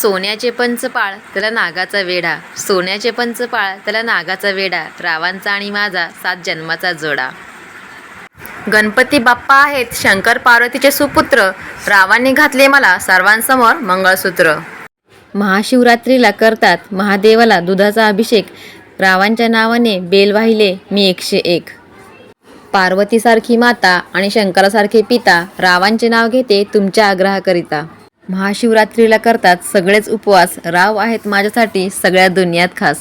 सोन्याचे पंचपाळ त्याला नागाचा वेढा. सोन्याचे पंचपाळ त्याला नागाचा वेढा. रावांचा आणि माझा सात जन्माचा जोडा. गणपती बाप्पा आहेत शंकर पार्वतीचे सुपुत्र. रावांनी घातले मला सर्वांसमोर मंगळसूत्र. महाशिवरात्रीला करतात महादेवाला दुधाचा अभिषेक. रावांच्या नावाने बेल वाहिले मी एकशे एक. पार्वतीसारखी माता आणि शंकरासारखे पिता रावांचे नाव घेते तुमच्या आग्रहाकरिता. महाशिवरात्रीला करतात सगळेच उपवास. राव आहेत माझ्यासाठी सगळ्या दुनियात खास.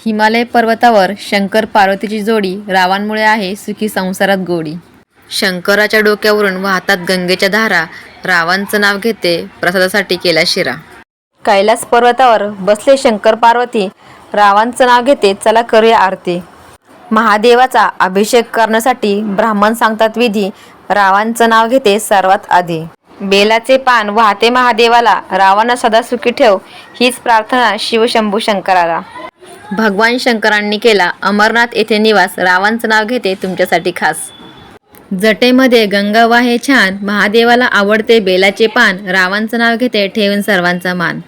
हिमालय पर्वतावर शंकर पार्वतीची जोडी रावांमुळे आहे सुखी संसारात गोडी. शंकराच्या डोक्यावरून वाहतात गंगेच्या धारा. रावांचं नाव घेते प्रसादासाठी केला शिरा. कैलास पर्वतावर बसले शंकर पार्वती. रावांचं नाव घेते चला करूया आरती. महादेवाचा अभिषेक करण्यासाठी ब्राह्मण सांगतात विधी. रावांचं नाव घेते सर्वात आधी. बेलाचे पान वाहते महादेवाला रावांना सदा सुखी ठेव हीच प्रार्थना शिवशंभू शंकराला. भगवान शंकरांनी केला. अमरनाथ येथे निवास रावांचं नाव घेते तुमच्यासाठी खास. जटेमध्ये गंगा वाहे छान महादेवाला आवडते बेलाचे पान रावांचं नाव घेते ठेवून सर्वांचा मान.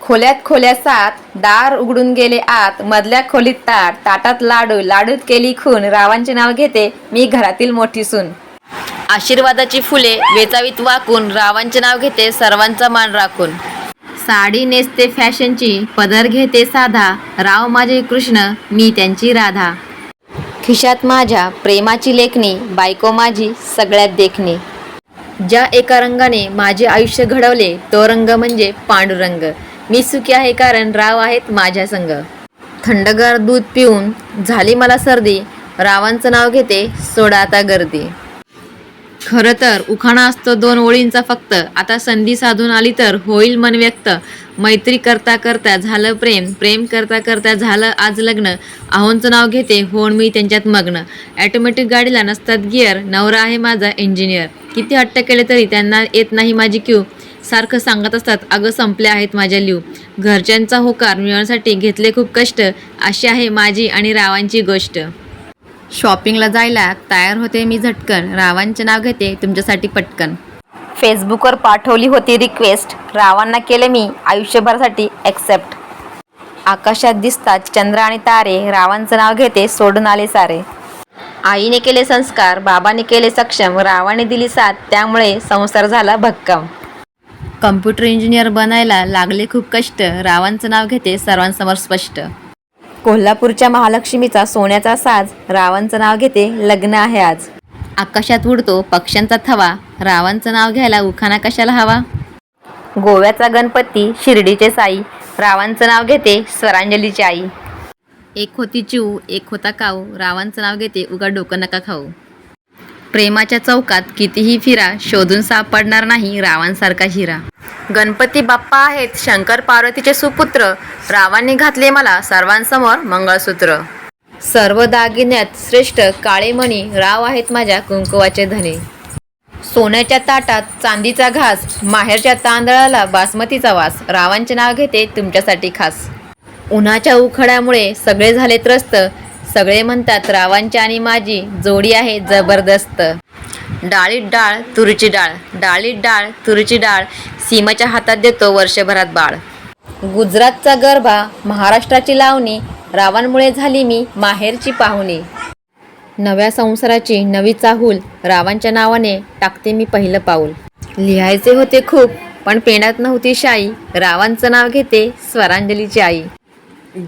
खोल्यात खोल्या सात दार उघडून गेले आत मधल्या खोलीत ताट ताटात लाडू लाडूत केली खून रावांचे नाव घेते मी घरातील मोठी सून. आशीर्वादाची फुले वेचावीत वाकून रावांचे नाव घेते सर्वांचा मान राखून. साडी नेसते फॅशनची पदर घेते साधा राव माझे कृष्ण मी त्यांची राधा. खिशात माझ्या प्रेमाची लेखणी बायको माझी सगळ्यात देखणी. ज्या एका रंगाने माझे आयुष्य घडवले तो रंग म्हणजे पांडुरंग. मी सुखी आहे कारण राव आहेत माझ्या संग. थंडगार दूध पिऊन झाली मला सर्दी रावांचं नाव घेते सोडा आता गर्दी. खरं तर उखाणा असतो दोन ओळींचा फक्त. आता संधी साधून आली तर होईल मन व्यक्त. मैत्री करता करता झालं प्रेम प्रेम करता करता झालं आज लग्न. आहोंचं नाव घेते होण मी त्यांच्यात मग्न. ॲटोमॅटिक गाडीला नसतात गिअर नवरा आहे माझा इंजिनियर किती हट्ट केले तरी त्यांना येत नाही माझी क्यू सारखं सांगत असतात अगं संपले आहेत माझ्या लिव. घरच्यांचा होकार मिळवण्यासाठी घेतले खूप कष्ट. अशी आहे माझी आणि रावांची गोष्ट. शॉपिंगला जायला तयार होते मी झटकन. रावांचे नाव घेते तुमच्यासाठी पटकन. फेसबुकवर पाठवली होती रिक्वेस्ट रावांना केले मी आयुष्यभरासाठी ॲक्सेप्ट आकाशात दिसतात चंद्र आणि तारे. रावांचं नाव घेते सोडून आले सारे. आईने केले संस्कार बाबाने केले सक्षम रावाने दिली साथ त्यामुळे संसार झाला भक्कम. कम्प्युटर इंजिनियर बनायला लागले खूप कष्ट. रावांचं नाव घेते सर्वांसमोर स्पष्ट. कोल्हापूरच्या महालक्ष्मीचा सोन्याचा साज रावांचं नाव घेते लग्न आहे आज. आकाशात उडतो पक्ष्यांचा थवा रावांचं नाव घ्यायला उखाणा कशाला हवा? गोव्याचा गणपती शिर्डीचे साई रावांचं नाव घेते स्वरांजलीची आई. एक होती चिऊ एक होता काऊ रावांचं नाव घेते उगा डोकं नका खाऊ. प्रेमाच्या चौकात कितीही फिरा शोधून सापडणार नाही रावांसारखा हिरा. गणपती बाप्पा आहेत शंकर पार्वतीचे सुपुत्र. रावांनी घातले मला सर्वांसमोर मंगळसूत्र. सर्व दागिन्यात श्रेष्ठ काळे मणी राव आहेत माझ्या कुंकुवाचे धने. सोन्याच्या ताटात चांदीचा घास माहेरच्या तांदळाला बासमतीचा वास. रावांचे नाव घेते तुमच्यासाठी खास. उन्हाच्या उखड्यामुळे सगळे झाले त्रस्त. सगळे म्हणतात रावांची आणि माझी जोडी आहे जबरदस्त. डाळीत डाळ तुरीची डाळ. डाळीत डाळ तुरीची डाळ. सीमाच्या हातात देतो वर्षभरात बाळ. गुजरातचा गरबा महाराष्ट्राची लावणी रावांमुळे झाली मी माहेरची पाहुणी. नव्या संसाराची नवी चाहूल रावांच्या नावाने टाकते मी पहिलं पाऊल. लिहायचे होते खूप पण पेण्यात नव्हती शाई. रावांचं नाव घेते स्वरांजलीची आई.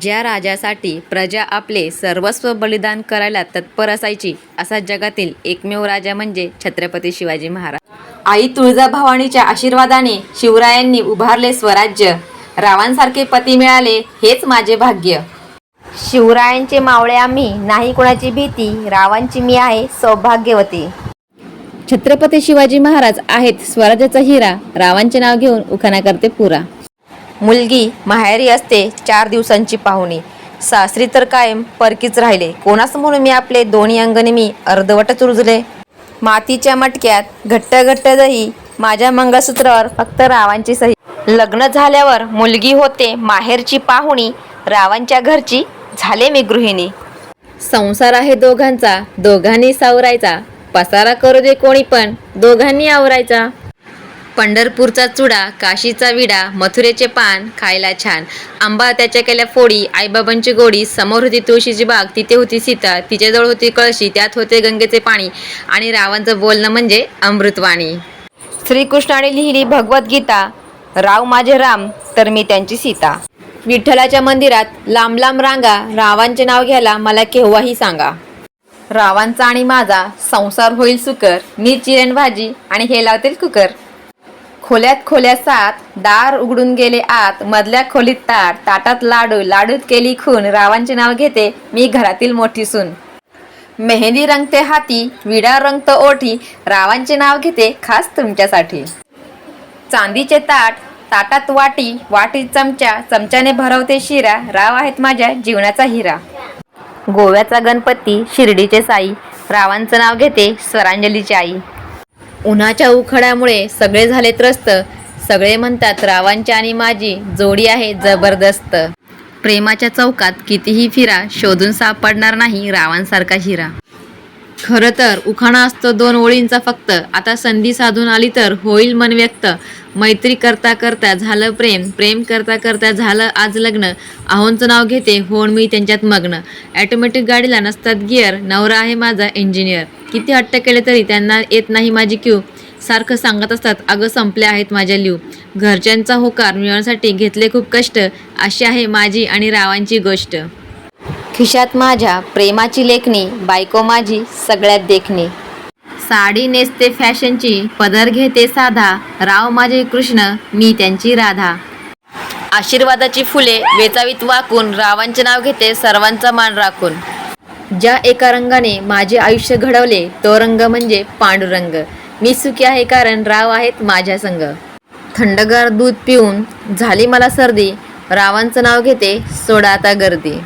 ज्या राजासाठी प्रजा आपले सर्वस्व बलिदान करायला तत्पर असायची असा जगातील एकमेव राजा म्हणजे छत्रपती शिवाजी महाराज. आई तुळजाभवानीच्या आशीर्वादाने शिवरायांनी उभारले स्वराज्य. रावांसारखे पती मिळाले हेच माझे भाग्य. शिवरायांचे मावळे आम्ही नाही कोणाची भीती रावांची मी आहे सौभाग्यवती. छत्रपती शिवाजी महाराज आहेत स्वराज्याचा हिरा रावांचे नाव घेऊन उखाणा करते पुरा. मुलगी माहेरी असते चार दिवसांची पाहुणी. सासरी तर कायम परकीच राहिले. कोणास म्हणून मी आपले दोन्ही अंगणे मी अर्धवटच रुजले. मातीच्या मटक्यात घट्ट घट्ट दही माझ्या मंगळसूत्रावर फक्त रावांची सही. लग्न झाल्यावर मुलगी होते माहेरची पाहुणी रावांच्या घरची. झाले मी गृहिणी. संसार आहे दोघांचा दोघांनी सावरायचा. पसारा करू दे कोणी पण दोघांनी आवरायचा. पंढरपूरचा चुडा काशीचा विडा मथुरेचे पान खायला छान. आंबा त्याच्या केल्या फोडी आईबाबांची गोडी समोर होती तुळशीची बाग तिथे होती सीता तिच्याजवळ होती कळशी त्यात होते गंगेचे पाणी आणि रावांचं बोलणं म्हणजे अमृतवाणी. श्रीकृष्णाने लिहिली भगवद्गीता राव माझे राम तर मी त्यांची सीता. विठ्ठलाच्या मंदिरात लांब लांब रांगा रावांचे नाव घ्यायला मला केव्हाही सांगा. रावांचा आणि माझा संसार होईल सुकर मी चिरण भाजी आणि हे लावतील कुकर. खोल्यात खोल्या सात दार उघडून गेले आत मधल्या खोलीत ताट ताटात लाडू लाडूत केली खून रावांचे नाव घेते मी घरातील मोठी सून. मेहंदी रंगते हाती विडा रंगत ओठी रावांचे नाव घेते खास तुमच्यासाठी. चांदीचे ताट ताटात वाटी वाटीत चमचा चमच्याने भरवते शिरा राव आहेत माझ्या जीवनाचा हिरा. गोव्याचा गणपती शिर्डीचे साई रावांचं नाव घेते स्वरांजलीची आई. उन्हाच्या उखड्यामुळे सगळे झाले त्रस्त. सगळे म्हणतात रावांची आणि माझी जोडी आहे जबरदस्त. प्रेमाच्या चौकात कितीही फिरा शोधून सापडणार नाही रावांसारखा हिरा. खरं तर उखाणा असतो दोन ओळींचा फक्त. आता संधी साधून आली तर होईल मन व्यक्त. मैत्री करता करता झालं प्रेम प्रेम करता करता झालं आज लग्न. आहोंचं नाव घेते होण मी त्यांच्यात मग्न. ॲटोमॅटिक गाडीला नसतात गिअर नवरा आहे माझा इंजिनियर किती हट्ट केले तरी त्यांना येत नाही माझी क्यू सारखं सांगत असतात अगं संपले आहेत माझ्या लिव. घरच्यांचा होकार मिळवण्यासाठी घेतले खूप कष्ट. अशी आहे माझी आणि रावांची गोष्ट. खिशात माझ्या प्रेमाची लेखणी बायको माझी सगळ्यात देखणी. साडी नेसते फॅशनची पदर घेते साधा राव माझे कृष्ण मी त्यांची राधा. आशीर्वादाची फुले वेचावीत वाकून रावांचे नाव घेते सर्वांचा मान राखून. ज्या एका रंगाने माझे आयुष्य घडवले तो रंग म्हणजे पांडुरंग. मी सुखी आहे कारण राव आहेत माझ्या संग. थंडगार दूध पिऊन झाली मला सर्दी रावांचं नाव घेते सोडा आता गर्दी.